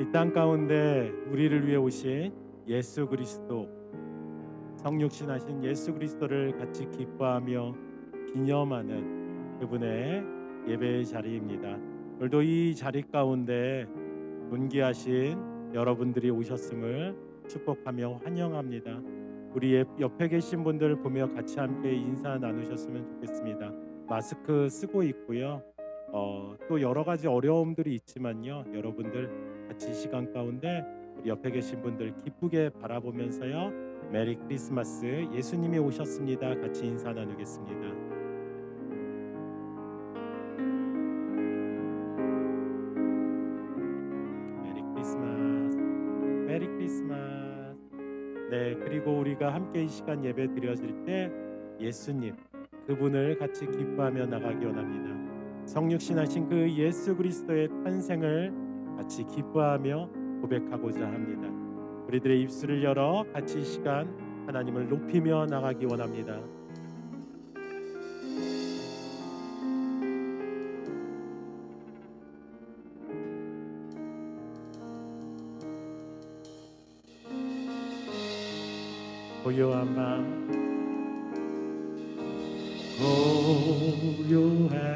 이 땅 가운데 우리를 위해 오신 예수 그리스도 성육신하신 예수 그리스도를 같이 기뻐하며 기념하는 그분의 예배의 자리입니다. 오늘도 이 자리 가운데 존귀하신 여러분들이 오셨음을 축복하며 환영합니다. 우리 옆- 옆에 계신 분들 보며 같이 함께 인사 나누셨으면 좋겠습니다. 마스크 쓰고 있고요. 어, 또 여러 가지 어려움들이 있지만요. 여러분들 같이 이 시간 가운데 우리 옆에 계신 분들 기쁘게 바라보면서요. 메리 크리스마스 예수님이 오셨습니다. 같이 인사 나누겠습니다. 네, 그리고 우리가 함께 이 시간 예배 드려질 때 예수님 그분을 같이 기뻐하며 나가기 원합니다. 성육신하신 그 예수 그리스도의 탄생을 같이 기뻐하며 고백하고자 합니다. 우리들의 입술을 열어 같이 이 시간 하나님을 높이며 나가기 원합니다. 고요한 밤 고요한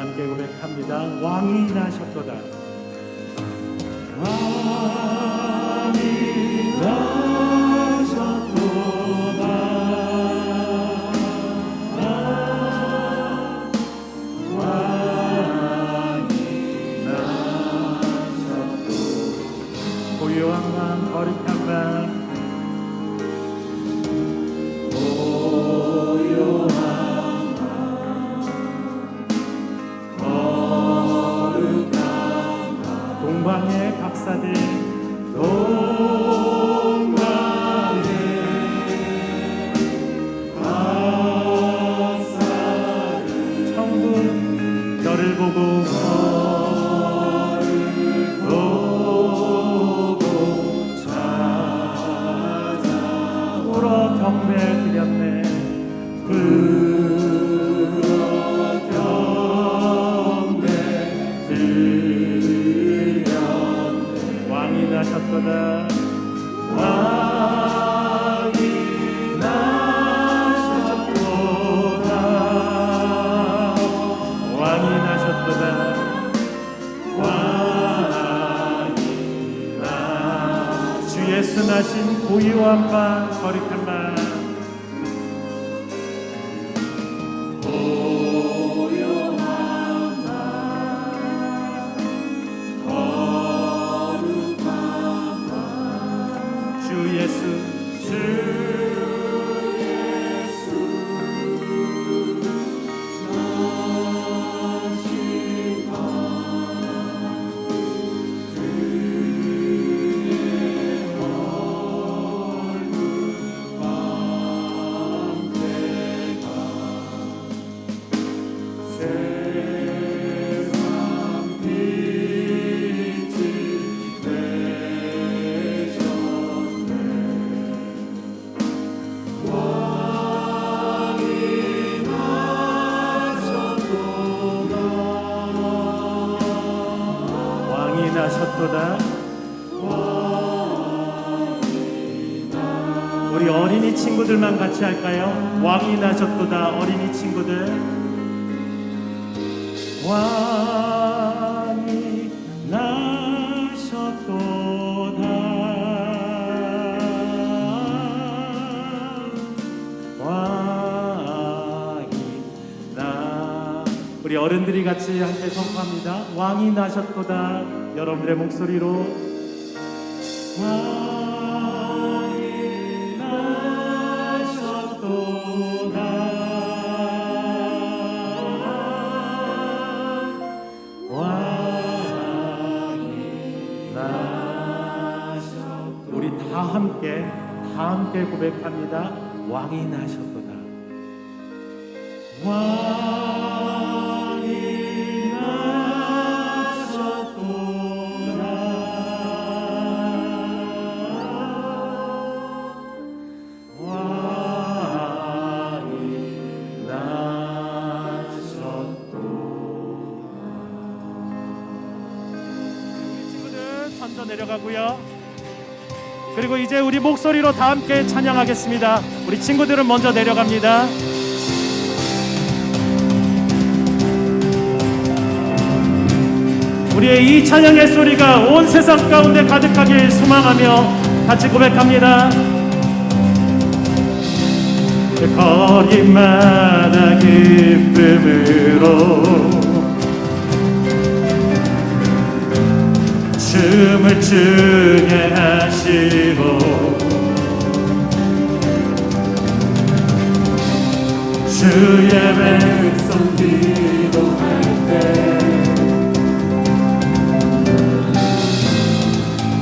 함께 고백합니다. 왕이 나셨도다. 왕 우리 어린이 친구들만 같이 할까요? 왕이 나셨도다 어린이 친구들 왕이 나셨도다 왕이 나 우리 어른들이 같이 함께 선포합니다. 왕이 나셨도다. 여러분들의 목소리로 왕 함께 다 함께 고백합니다. 왕이 나셨도다. 왕이 나셨도다 왕이 나셨도다 친구들 천천 내려가고요 그리고 이제 우리 목소리로 다 함께 찬양하겠습니다 우리 친구들은 먼저 내려갑니다 우리의 이 찬양의 소리가 온 세상 가운데 가득하길 소망하며 같이 고백합니다. 그 거리마다 기쁨으로 춤을 추게 하시고 주의 백성 기도할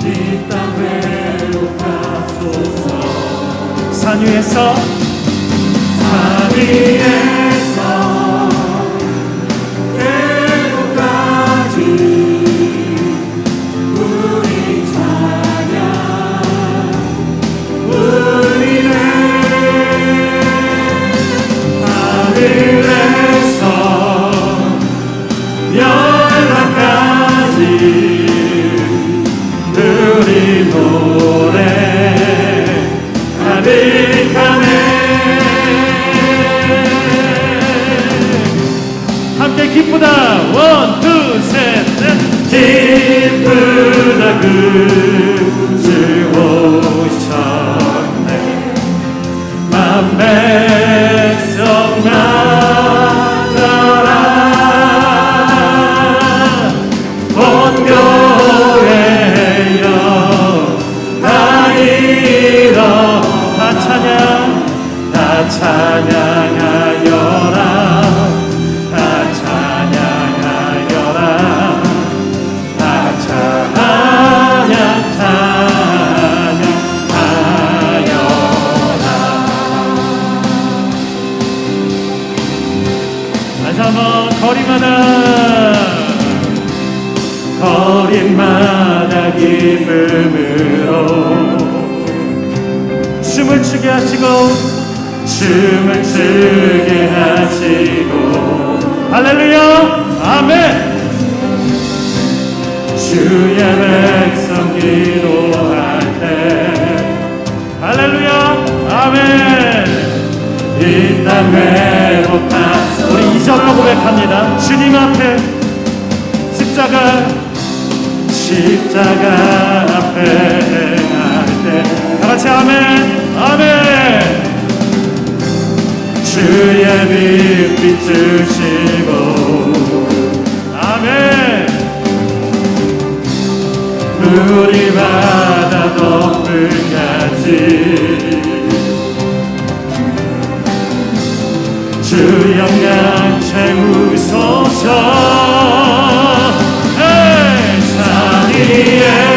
때이 땅으로 가소서. 산 위에서 산 위에 원, 투, 셋, 넷. 기쁘다 그 추게 하시고. 할렐루야! 아멘! 주의 백성 기도할 때. 할렐루야! 아멘! 이땅 회복하소 우리 이절로 고백합니다. 주님 앞에. 십자가 십자가 앞에 행할 때. 다같이 아멘! 아멘 주의 빛 비추시고. 아멘. 물이 바다 덮을까지. 주 영광 채우소서. 산 위에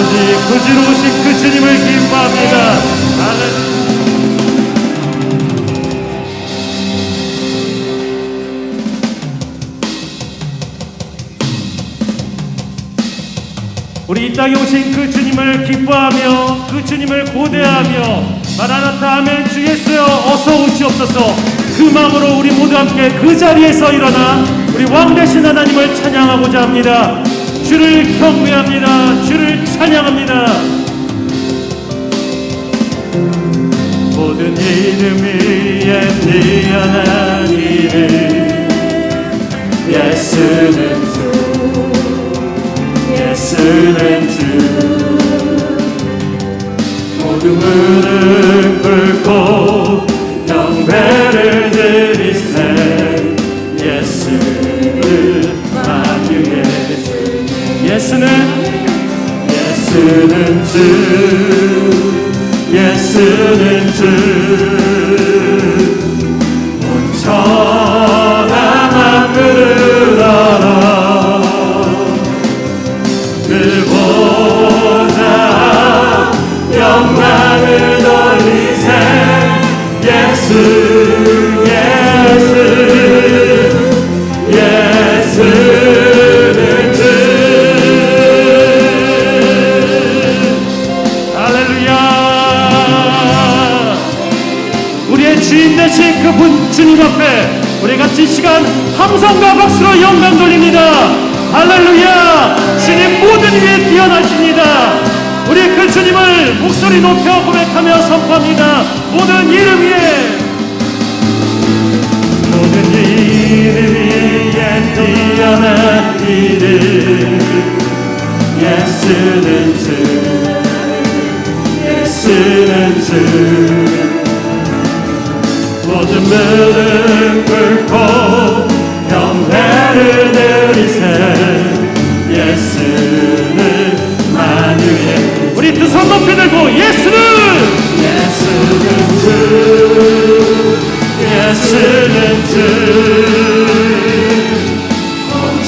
아버지 그지로 오신 그 주님을 기뻐합니다. 할렐루야. 우리 이 땅에 오신 그 주님을 기뻐하며 그 주님을 고대하며 마라나타 아멘 주 예수여 어서 오시옵소서. 그 마음으로 우리 모두 함께 그 자리에서 일어나 우리 왕 대신 하나님을 찬양하고자 합니다 주를 경배합니다. 주를 찬양합니다. 모든 이름 위에 뛰어난 이름 예수는 주 예수는 주. 모든 예수는 예수는 주 예수는 주온 천하 만물을 알아 그보다 영광을 돌리세 예수 예수 되신 그분 주님 앞에 우리 같이 이 시간 함성과 박수로 영광 돌립니다. 할렐루야! 주님 모든 위에 뛰어나십니다. 우리 그 주님을 목소리 높여 고백하며 선포합니다. 모든 이름 위에. 모든 이름 위에 뛰어난 이름 예수는 주 예수는 주 모든 무릎 꿇고 경배를 드리세. 예수는 만유의 우리 두 손 높이 들고 예수는 예수는 주 예수는 주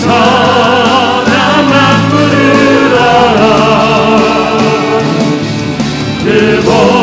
천하 만물을 알아. 그보